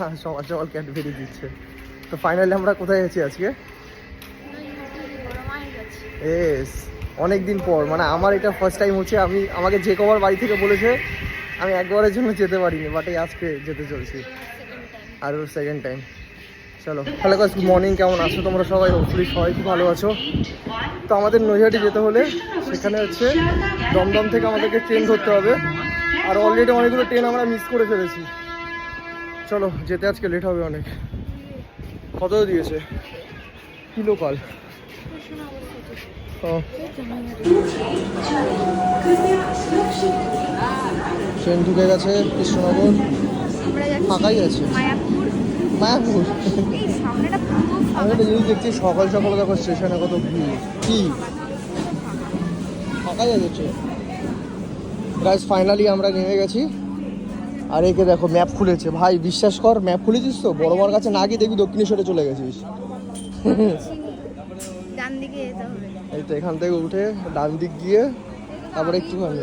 সকাল সকাল ক্যাডবেরি দিচ্ছে। তো ফাইনালি আমরা কোথায় আছি আজকে? এস অনেক দিন পর মানে আমার এটা ফার্স্ট টাইম হচ্ছে, আমি আমাকে যে কবার বাড়ি থেকে বলেছে, আমি একবারের জন্য যেতে পারিনি বাট এই আজকে যেতে চলছি। আর সেকেন্ড টাইম চলো হ্যালো গাছ মর্নিং কেমন আছো তোমরা সবাই? হোপফুলি সবাই খুব ভালো আছো। তো আমাদের নৈহাটি যেতে হলে সেখানে হচ্ছে দমদম থেকে আমাদেরকে ট্রেন ধরতে হবে। আর অলরেডি অনেকগুলো ট্রেন আমরা মিস করে ফেলেছি। চলো যেতে আজকে লেট হবে অনেক। কত দিয়েছে? কিলো লোকাল ও। ট্রেন ঢুকে গেছে কৃষ্ণনগর। ফাঁকাই আছে। মায়াপুর। আমি একটা জিনিস দেখছি সকাল সকাল দেখো স্টেশনে কত ভিড়। কি? ফাঁকাই আছে ট্রেন। গাইজ ফাইনালি আমরা নেমে গেছি। আর একে দেখো ম্যাপ খুলেছে। ভাই বিশ্বাস কর ম্যাপ খুলেছিস তো? বড় মার কাছে না গিয়ে দেখবি দক্ষিণেশ্বরে চলে গেছিস। ডান দিকে যেতে হবে। এই তো এখান থেকে উঠে ডান দিক গিয়ে তারপরে একটুখানি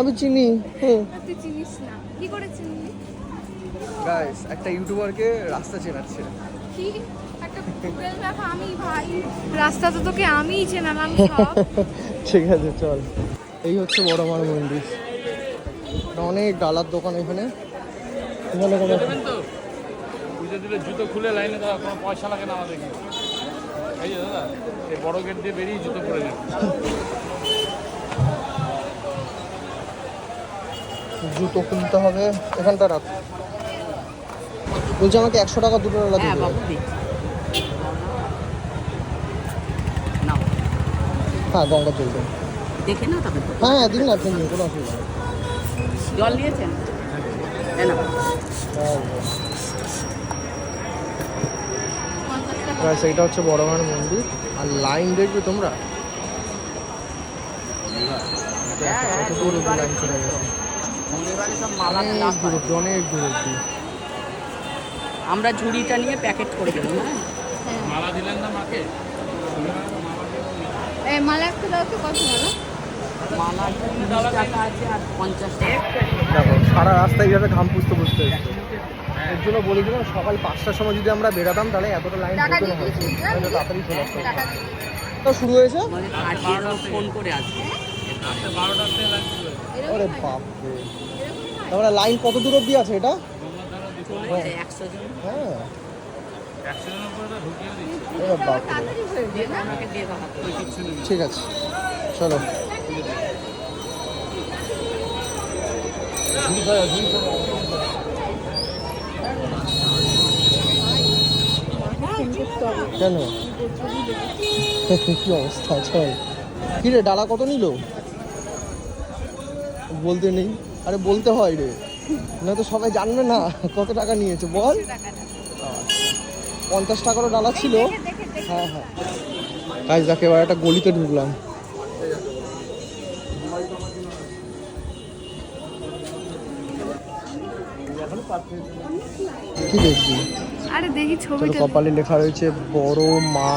আমি চিনি। হ্যাঁ তুই চিনিস না। কি করে চিনলি? গাইস একটা ইউটিউবারকে রাস্তা চেনাচ্ছে। কি? একটা গুগল ম্যাপ আমি ভাই। রাস্তা তো তোকে আমিই চেনালাম ঠিক আছে চল। এই হচ্ছে বড় মার মন্দির। অনেক ডালার দোকান এখানে। দিলে জুতো খুলে লাইনে দাঁড়া কোনো পয়সা লাগে না আমাদের এই যে দাদা এই বড় গেট দিয়ে বেরিয়ে জুতো পরে জুতো কিনতে হবে এখানটা রাখ। বলছি আমাকে একশো টাকা দুটো ডালা হ্যাঁ হ্যাঁ গঙ্গা চলবে দেখে নাও হ্যাঁ দিন না আপনি কোনো অসুবিধা নেই। জল নিয়েছেন হ্যাঁ না হচ্ছে বড় মার মন্দির। আর লাইন দেখবে তোমরা? কত দূর অব্দি লাইন চলে গেছে এবারে সব মালা অনেক দূর অব্দি অনেক দূর অব্দি। আমরা ঝুড়িটা নিয়ে প্যাকেট করে দেবো হ্যাঁ? মালা দিলেন না মাকে? মালা একটা দাও তো কত মালা? দেখো সারা রাস্তায় এইভাবে ঘাম পুষতে পুষতে এসছে এর জন্য বলেছিলাম সকাল পাঁচটার সময় যদি আমরা বেরাতাম তাহলে এতটা লাইন তাড়াতাড়ি চলে আসতো তো শুরু হয়েছে? ফোন করে আসবে? লাইন। আরে বাপ লাইন কত দূর অব্দি আছে এটা? হ্যাঁ। হয়ে ঠিক আছে। চলো। কেন? কি অবস্থা? চল। কি রে ডালা কত নিল? বলতে নেই। আরে বলতে হয় রে। না তো সবাই জানবে না কত টাকা নিয়েছে। বল। পঞ্চাশ টাকারও ডালা ছিল। হ্যাঁ হ্যাঁ। কাজ দেখে এবার একটা গলিতে ঢুকলাম। কি দেখবি? আরে দেখি ছবিটা কপালে লেখা রয়েছে বড় মা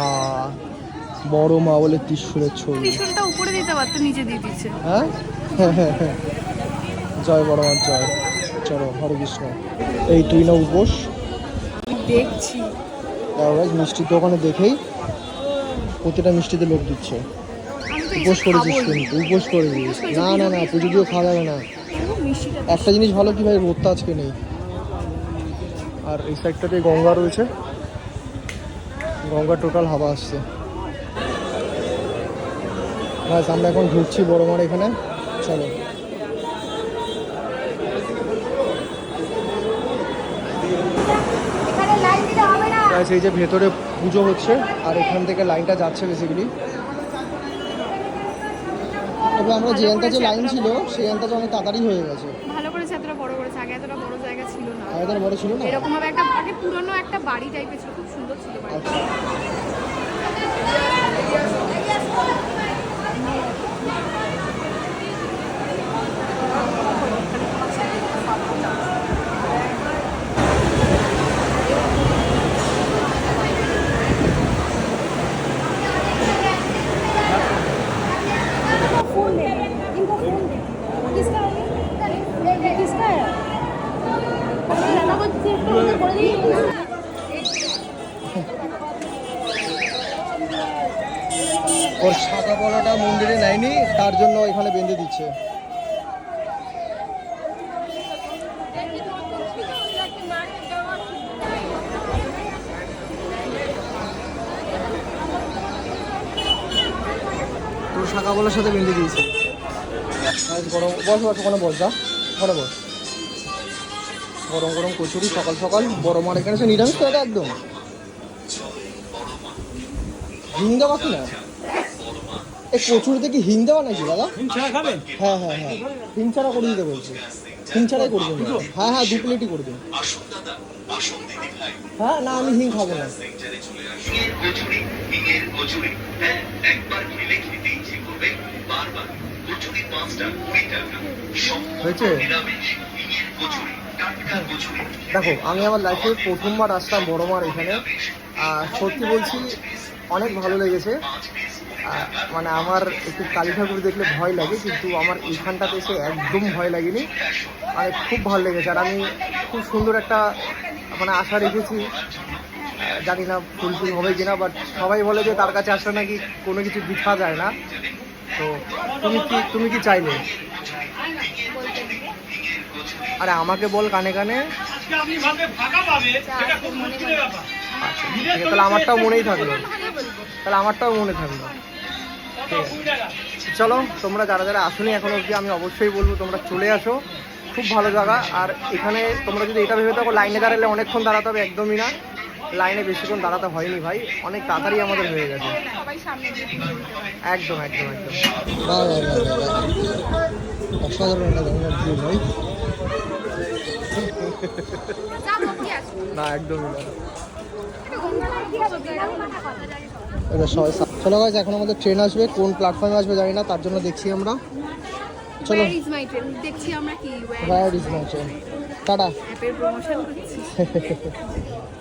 বড় মা বলে ত্রিশুলের ছবি। ত্রিশূলটা উপরে দিতে পারতো নিচে দিয়ে দিচ্ছে হ্যাঁ? জয় বড় মার জয়। চলো হরে কৃষ্ণ। এই তুই না উপোস। দেখছি। দেখো মিষ্টির দোকানে দেখেই প্রতিটা মিষ্টিতে লোক দিচ্ছে। উপোস করেছিস। কিন্তু উপোস করেছিস। না না না পুজো দিয়েও খাওয়া যাবে না। মিষ্টিটা একটা জিনিস ভালো কি ভাই রোদটা আজকে নেই। আর এই সাইডটাতে গঙ্গা রয়েছে। গঙ্গা টোটাল হাওয়া আসছে। ব্যাস আমরা এখন ঘুরছি বড় মার এখানে চলো এই যে ভেতরে পুজো হচ্ছে আর এখান থেকে লাইনটা যাচ্ছে বেসিক্যালি তবে আমরা যে আনটা যে লাইন ছিল সেই আনটা অনেক তাড়াতাড়ি হয়ে গেছে। ভালো করেছে এতটা বড় করেছে? আগে এতটা বড় জায়গা ছিল না। আগে বড় ছিল না? এরকম ভাবে একটা আগে পুরনো একটা বাড়ি টাইপের ছিল খুব সুন্দর ছিল বাড়িটা। ওর শাখা পলাটা মন্দিরে নেয়নি, তার জন্য এখানে বেঁধে দিচ্ছে। তোর শাখা বলার সাথে বেঁধে দিয়েছে। গরম বস বস, ওখানে বস, যা। ওখানে বস। গরম গরম কচুরি, সকাল সকাল। বড় মার এখানে সে নিরামিষ এটা একদম। হিং দেওয়া না। এই কচুরিতে কি হিং দেওয়া নাকি দাদা? হ্যাঁ হ্যাঁ হ্যাঁ। হিং ছাড়া করে দিতে বলছি। হিং ছাড়াই করে দেবেন হ্যাঁ হ্যাঁ দু প্লেটই করে দিন হ্যাঁ না আমি হিং খাব না। হ্যাঁ হয়েছে? দেখো আমি আমার লাইফে প্রথমবার আসলাম বড় মার এখানে। আর সত্যি বলছি অনেক ভালো লেগেছে। মানে আমার একটু কালী ঠাকুর দেখলে ভয় লাগে কিন্তু আমার এইখানটাতে এসে একদম ভয় লাগেনি। মানে খুব ভালো লেগেছে। আর আমি খুব সুন্দর একটা মানে আশা রেখেছি। জানি না ফুলফিল হবে কিনা বাট সবাই বলে যে তার কাছে আসলে নাকি কোনো কিছু দেখা যায় না। তো তুমি কি তুমি কি চাইলে? আরে আমাকে বল কানে কানে। আচ্ছা ঠিক তাহলে আমারটাও মনেই থাকল। তাহলে আমারটাও মনে আছে। চলো তোমরা যারা যারা আসোনি এখন অবধি আমি অবশ্যই বলব তোমরা চলে আসো। খুব ভালো জায়গা। আর এখানে তোমরা যদি এটা ভেবে থাকো লাইনে দাঁড়ালে অনেকক্ষণ দাঁড়াতে হবে একদমই না। লাইনে বেশিক্ষণ দাঁড়াতে হয়নি ভাই। অনেক তাড়াতাড়ি আমাদের হয়ে গেছে। একদম একদম একদম। না একদমই না। এবার সবাই চলো গাইজ এখন আমাদের ট্রেন আসবে। কোন প্ল্যাটফর্মে আসবে জানি না তার জন্য দেখছি আমরা। চলো। দেখছি আমরা কি where ইজ মাই ট্রেন টাটা। অ্যাপের প্রমোশন করছি।